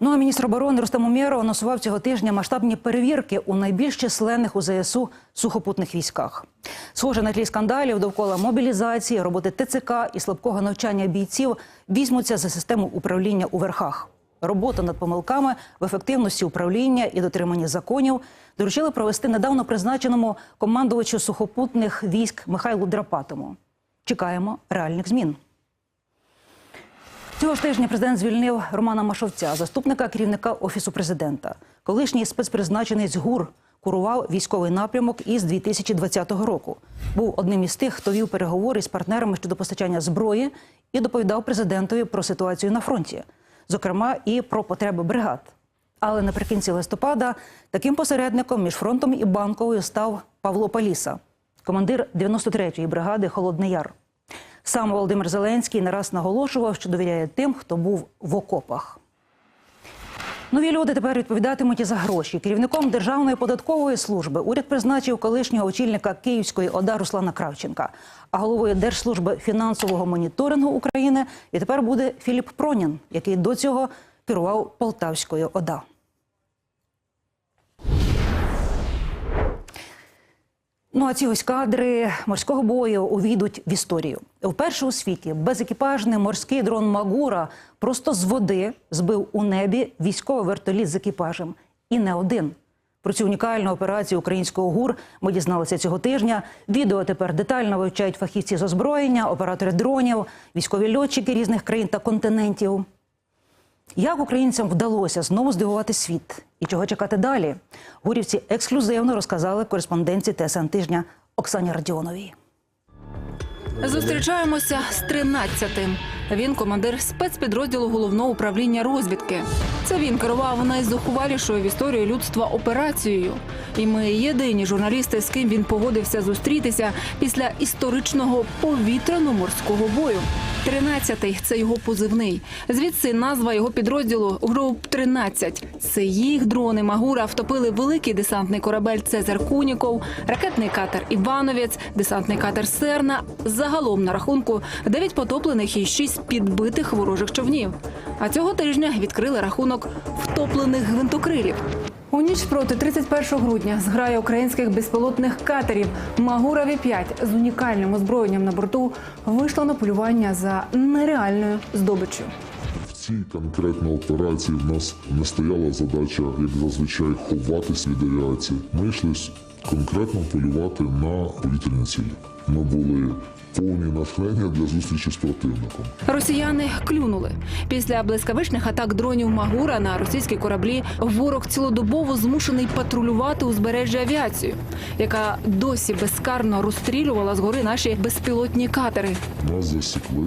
Ну а міністр оборони Рустем Умєров анонсував цього тижня масштабні перевірки у найбільш численних у ЗСУ сухопутних військах. Схоже на тлі скандалів довкола мобілізації, роботи ТЦК і слабкого навчання бійців візьмуться за систему управління у верхах. Роботу над помилками в ефективності управління і дотриманні законів доручили провести недавно призначеному командувачу сухопутних військ Михайлу Драпатому. Чекаємо реальних змін. Цього ж тижня президент звільнив Романа Машовця, заступника керівника офісу президента. Колишній спецпризначенець ГУР курував військовий напрямок із 2020 року. Був одним із тих, хто вів переговори з партнерами щодо постачання зброї і доповідав президентові про ситуацію на фронті, зокрема і про потреби бригад. Але наприкінці листопада таким посередником між фронтом і банковою став Павло Паліса, командир 93-ї бригади Холодний Яр. Сам Володимир Зеленський не раз наголошував, що довіряє тим, хто був в окопах. Нові люди тепер відповідатимуть за гроші. Керівником Державної податкової служби уряд призначив колишнього очільника Київської ОДА Руслана Кравченка. А головою Держслужби фінансового моніторингу України і тепер буде Філіп Пронін, який до цього керував Полтавською ОДА. Ну а ці ось кадри морського бою увійдуть в історію. Вперше у світі безекіпажний морський дрон Магура просто з води збив у небі військовий вертоліт з екіпажем. І не один. Про цю унікальну операцію українського ГУР ми дізналися цього тижня. Відео тепер детально вивчають фахівці з озброєння, оператори дронів, військові льотчики різних країн та континентів. Як українцям вдалося знову здивувати світ і чого чекати далі? Гурівці ексклюзивно розказали кореспонденці ТСН тижня Оксані Радіоновій. Зустрічаємося з 13-тим. Він командир спецпідрозділу головного управління розвідки. Це він керував найзухвалішою в історії людства операцією. І ми єдині журналісти, з ким він погодився зустрітися після історичного повітряно-морського бою. 13-й – це його позивний. Звідси назва його підрозділу груп 13. Це їх дрони Магура втопили великий десантний корабель Цезар Куніков, ракетний катер Івановець, десантний катер Серна. Загалом на рахунку 9 потоплених і 6 підбитих ворожих човнів. А цього тижня відкрили рахунок втоплених гвинтокрилів. У ніч проти 31 грудня зграя українських безпілотних катерів Магура 5 з унікальним озброєнням на борту вийшла на полювання за нереальною здобиччю. В цій конкретній операції в нас не стояла задача, як зазвичай, ховатись від авіації. Ми йшли конкретно полювати на повітряні цілі. Ми були повні натхнення для зустрічі з противником. Росіяни клюнули після блискавичних атак дронів Магура на російські кораблі. Ворог цілодобово змушений патрулювати узбережжя авіацію, яка досі безкарно розстрілювала згори наші безпілотні катери. Нас засікли.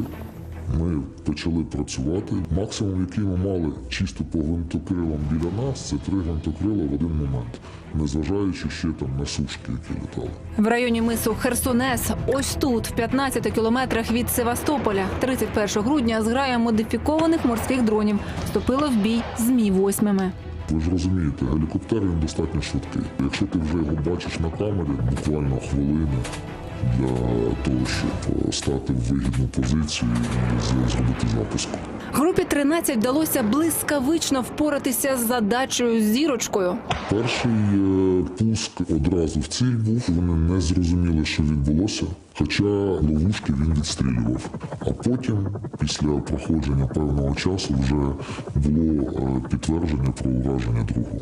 Ми почали працювати. Максимум, який ми мали чисто по гвинтокрилам біля нас, це три гвинтокрила в один момент, незважаючи ще там на сушки, які літали. В районі мису Херсонес, ось тут, в 15 кілометрах від Севастополя, 31 грудня, зграя модифікованих морських дронів вступила в бій з мі 8 Ви ж розумієте, гелікоптер він достатньо швидкий. Якщо ти вже його бачиш на камері, буквально хвилини для того, щоб стати в вигідну позицію і зробити запуск. Групі 13 вдалося блискавично впоратися з задачею зірочкою. Перший е, пуск одразу в ціль був. Вони не зрозуміли, що відбулося. Хоча ловушки він відстрілював. А потім, після проходження певного часу, вже було е, підтвердження про ураження другого.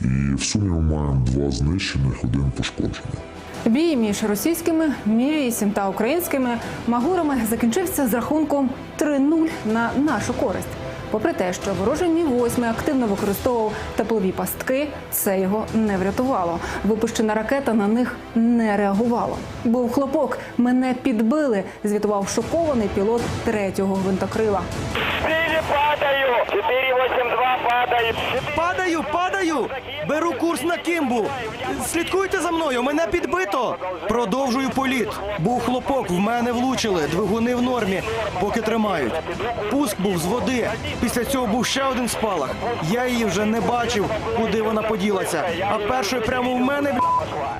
І в сумі ми маємо два знищених, один пошкоджений. Бій між російськими Мі-8 та українськими магурами закінчився з рахунком 3-0 на нашу користь. Попри те, що ворожий Мі-8 активно використовував теплові пастки, це його не врятувало. Випущена ракета на них не реагувала. Був хлопок, мене підбили, звітував шокований пілот третього гвинтокрила. Падаю! падаю! Беру курс на Кімбу. Слідкуйте за мною, мене підбито. Продовжую політ. Був хлопок, в мене влучили. Двигуни в нормі, поки тримають. Пуск був з води. Після цього був ще один спалах. Я її вже не бачив, куди вона поділася. А першою прямо в мене бля,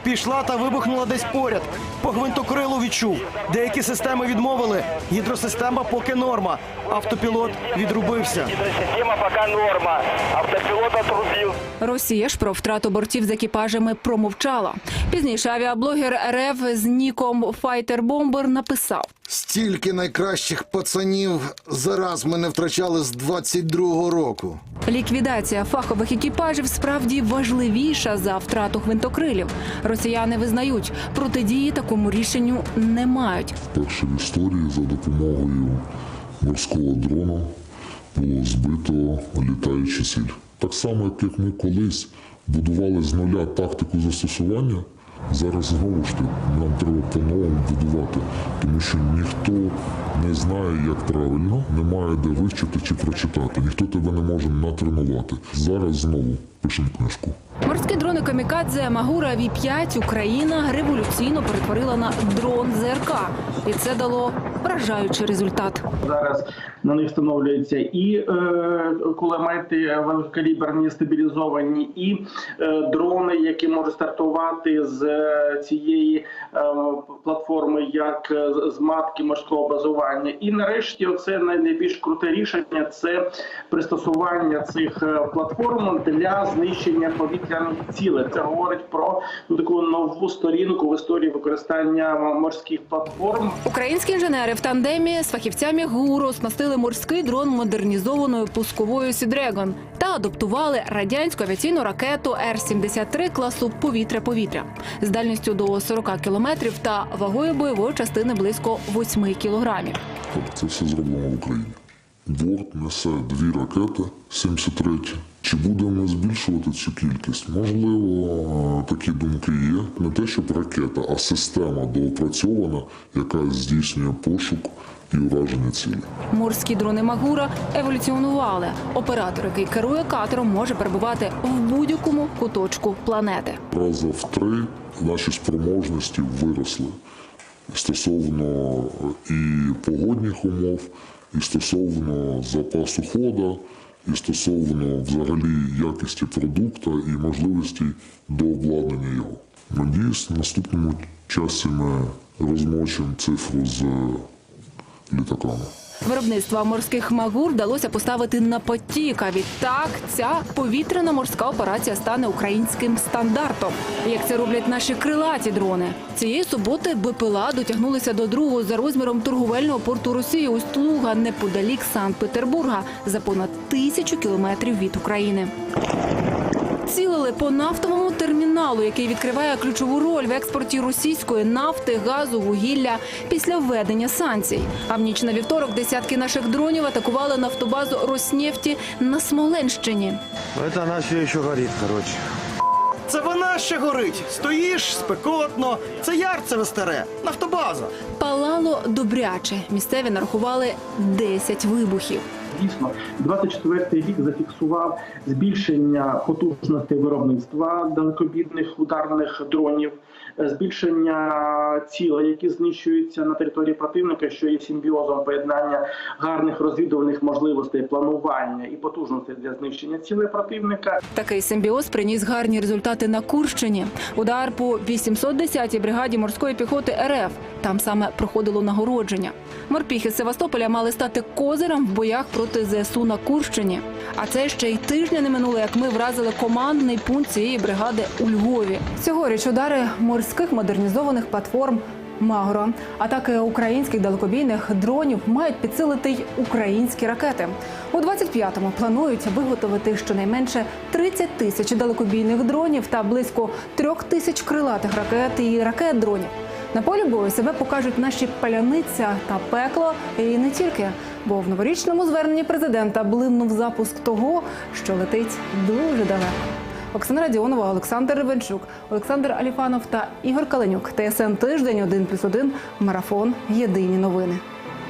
пішла та вибухнула десь поряд. По гвинтокрилу відчув. Деякі системи відмовили. Гідросистема поки норма. Автопілот відрубився. Гидросистема пока норма. Автопилот отрубил. Росія ж про втрату бортів з екіпажами промовчала. Пізніше авіаблогер РФ з ніком Файтер Бомбер написав: Стільки найкращих пацанів зараз ми не втрачали з 22-го року. ліквідація фахових екіпажів справді важливіша за втрату гвинтокрилів. Росіяни визнають, протидії такому рішенню не мають. Вперше в історії за допомогою морського дрона було збито літаючу ціль. Так само, як ми колись будували з нуля тактику застосування, зараз знову ж таки нам треба по-новому будувати, тому що ніхто не знає, як правильно, немає де вивчити чи прочитати. Ніхто тебе не може натренувати. Зараз знову пишемо книжку. Морські дрони Камікадзе Магура Ві-5 Україна революційно перетворила на дрон ЗРК, і це дало вражаючий результат. Зараз на них встановлюються і е, кулемети великокаліберні стабілізовані, і е, дрони, які можуть стартувати з е, цієї е, платформи, як е, з- з матки морського базування. І нарешті, оце найбільш круте рішення це пристосування цих е, платформ для знищення повітряних цілей. Це говорить про ну, таку нову сторінку в історії використання морських платформ. Українські інженери в тандемі з фахівцями ГУР оснастили морський дрон модернізованою пусковою Сідрегон та адаптували радянську авіаційну ракету Р-73 класу повітря-повітря з дальністю до 40 кілометрів та вагою бойової частини близько 8 кілограмів. Це все зроблено в Україні. Борт несе дві ракети 73. Чи будемо збільшувати цю кількість? Можливо, такі думки є. Не те, щоб ракета, а система доопрацьована, яка здійснює пошук і ураження цілі. Морські дрони Магура еволюціонували. Оператор, який керує катером, може перебувати в будь-якому куточку планети. Раза в три наші спроможності виросли стосовно і погодних умов, і стосовно запасу хода, і стосовно взагалі якості продукту і можливості до обладнання його. Надіюсь, в наступному часі ми розмочимо цифру з літаками. Виробництво морських магур вдалося поставити на потік. А відтак ця повітряна морська операція стане українським стандартом. Як це роблять наші крилаті дрони. Цієї суботи БПЛА дотягнулися до другого за розміром торговельного порту Росії Усть-Луга неподалік Санкт-Петербурга за понад тисячу кілометрів від України. Цілили по нафтовому терміналу, який відкриває ключову роль в експорті російської нафти, газу, вугілля після введення санкцій. А в ніч на вівторок десятки наших дронів атакували нафтобазу Роснефті на Смоленщині. Это она все еще горит, короче. Це вона ще горить. Стоїш спекотно. Це ярцеве старе, нафтобаза. Палало добряче. Місцеві нарахували 10 вибухів. Дійсно, 24-й рік зафіксував збільшення потужності виробництва далекобідних ударних дронів, збільшення цілей, які знищуються на території противника, що є симбіозом поєднання гарних розвідувальних можливостей, планування і потужностей для знищення цілей противника. Такий симбіоз приніс гарні результати на Курщині. Удар по 810-й бригаді морської піхоти РФ. Там саме проходило нагородження. Морпіхи Севастополя мали стати козирем в боях проти ЗСУ на Курщині. А це ще й тижня не минуло, як ми вразили командний пункт цієї бригади у Львові. Цьогоріч удари морських модернізованих платформ Магро, атаки українських далекобійних дронів мають підсилити й українські ракети. У 25-му планують виготовити щонайменше 30 тисяч далекобійних дронів та близько трьох тисяч крилатих ракет і ракет-дронів. На полі бою себе покажуть наші паляниця та пекло, і не тільки. Бо в новорічному зверненні президента блимнув запуск того, що летить дуже далеко. Оксана Радіонова, Олександр Ревенчук, Олександр Аліфанов та Ігор Каленюк. ТСН тиждень 1+,1, марафон. Єдині новини.